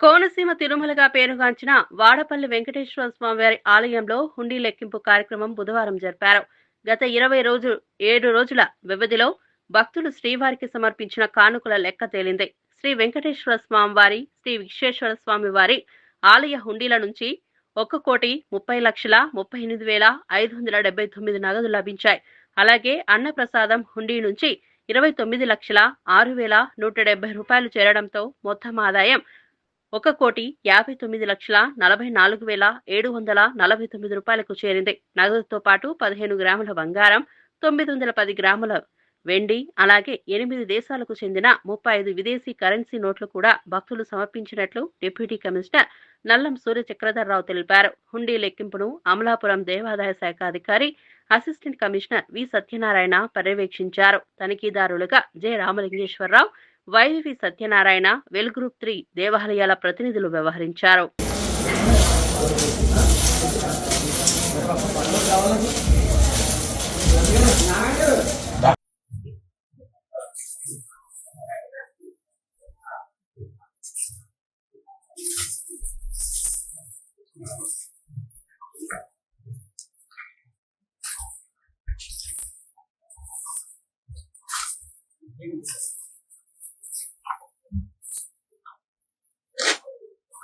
కోనసీమ తిరుమలగా పేరుగాంచిన వాడపల్లి వెంకటేశ్వర స్వామివారి ఆలయంలో హుండీ లెక్కింపు కార్యక్రమం బుధవారం జరిపారు. గత ఇరవై రోజు ఏడు రోజుల వ్యవధిలో భక్తులు శ్రీవారికి సమర్పించిన కానుకల లెక్క తేలింది. శ్రీ వెంకటేశ్వర స్వామివారి శ్రీ విశ్వేశ్వర స్వామివారి ఆలయ హుండీల నుంచి ఒక కోటి ముప్పై లక్షల ముప్పై ఎనిమిది వేల ఐదు వందల డెబ్బై తొమ్మిది నగదు లభించాయి. అలాగే అన్నప్రసాదం హుండీ నుంచి ఇరవై తొమ్మిది లక్షల ఆరు వేల నూట డెబ్బై రూపాయలు చేరడంతో మొత్తం ఆదాయం ఒక కోటి యాభై తొమ్మిది లక్షల నలభై నాలుగు వేల ఏడు వందల నలభై తొమ్మిది రూపాయలకు చేరింది. నగదుతో పాటు పదిహేను గ్రాముల బంగారం తొమ్మిది వందల పది గ్రాముల వెండి అలాగే ఎనిమిది దేశాలకు చెందిన ముప్పై ఐదు విదేశీ కరెన్సీ నోట్లు కూడా భక్తులు సమర్పించినట్లు డిప్యూటీ కమిషనర్ నల్లం సూర్య చక్రధర్రావు తెలిపారు. హుండీ లెక్కింపును అమలాపురం దేవాదాయ శాఖ అధికారి అసిస్టెంట్ కమిషనర్ వి సత్యనారాయణ పర్యవేక్షించారు. తనిఖీదారులుగా జె రామలింగేశ్వరరావు వైవి సత్యనారాయణ వెల్ గ్రూప్ త్రీ దేవాలయాల ప్రతినిధులు వ్యవహరించారు.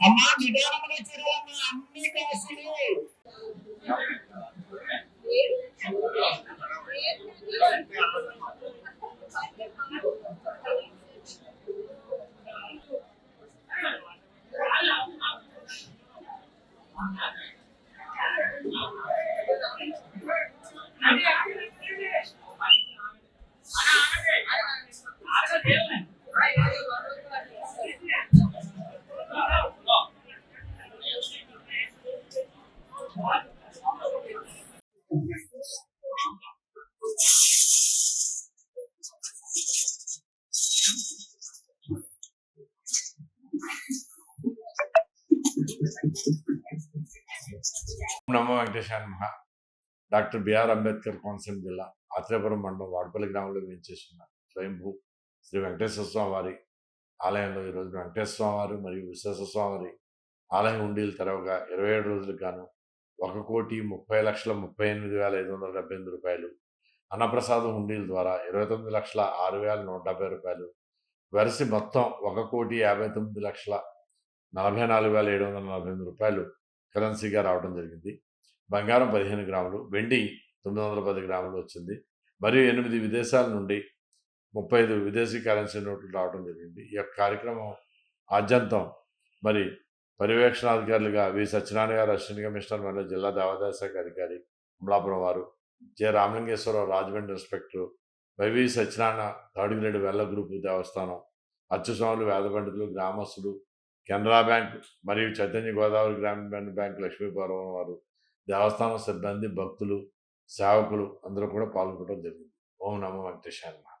అమ్మా నిదానంగా చూడాలమ్మా అన్ని కాసులు నమో వెంకటేశ్వర నమః. డాక్టర్ బిఆర్ అంబేద్కర్ కోనసీమ జిల్లా ఆత్రేపురం మండలం వాడపల్లి గ్రామంలో వేయించేసిన స్వయంభూ శ్రీ వెంకటేశ్వర స్వామి వారి ఆలయంలో ఈరోజు వెంకటేశ్వర స్వామి వారు మరియు విశ్వేశ్వర స్వామి వారి ఆలయం ఉండీలు తెరవగా ఇరవై ఏడు రోజులకు గాను ఒక కోటి ముప్పై లక్షల ముప్పై ఎనిమిది వేల ఐదు వందల డెబ్బై ఎనిమిది రూపాయలు అన్నప్రసాదం ఉండీల ద్వారా ఇరవై తొమ్మిది లక్షల ఆరు వేల నూట డెబ్బై రూపాయలు వెరసి మొత్తం ఒక కోటి యాభై తొమ్మిది లక్షల నలభై నాలుగు వేల ఏడు వందల నలభై ఎనిమిది రూపాయలు కరెన్సీగా రావడం జరిగింది. బంగారం పదిహేను గ్రాములు వెండి తొమ్మిది వందల పది గ్రాములు వచ్చింది. మరియు ఎనిమిది విదేశాల నుండి ముప్పై ఐదు విదేశీ కరెన్సీ నోట్లు రావడం జరిగింది. ఈ యొక్క కార్యక్రమం ఆద్యంతం మరి పర్యవేక్షణాధికారులుగా వి సత్యనారాయణ గారు అసిస్టెంట్ కమిషనర్ మరియు జిల్లా దేవాదాయ శాఖ అధికారి అమలాపురం వారు J Ramalingeswararao Rajahmundry inspector YV Satyanarayana third వెల్ల group దేవస్థానం అచ్చుస్వాములు వేద పండితులు గ్రామస్తులు కెనరా బ్యాంక్ మరియు చైతన్య గోదావరి గ్రామీణ బ్యాంక్ లక్ష్మీపురం వారు దేవస్థానం సిబ్బంది భక్తులు సేవకులు అందరూ కూడా పాల్గొనడం జరిగింది. ఓం నమో వెంకటేశ్వర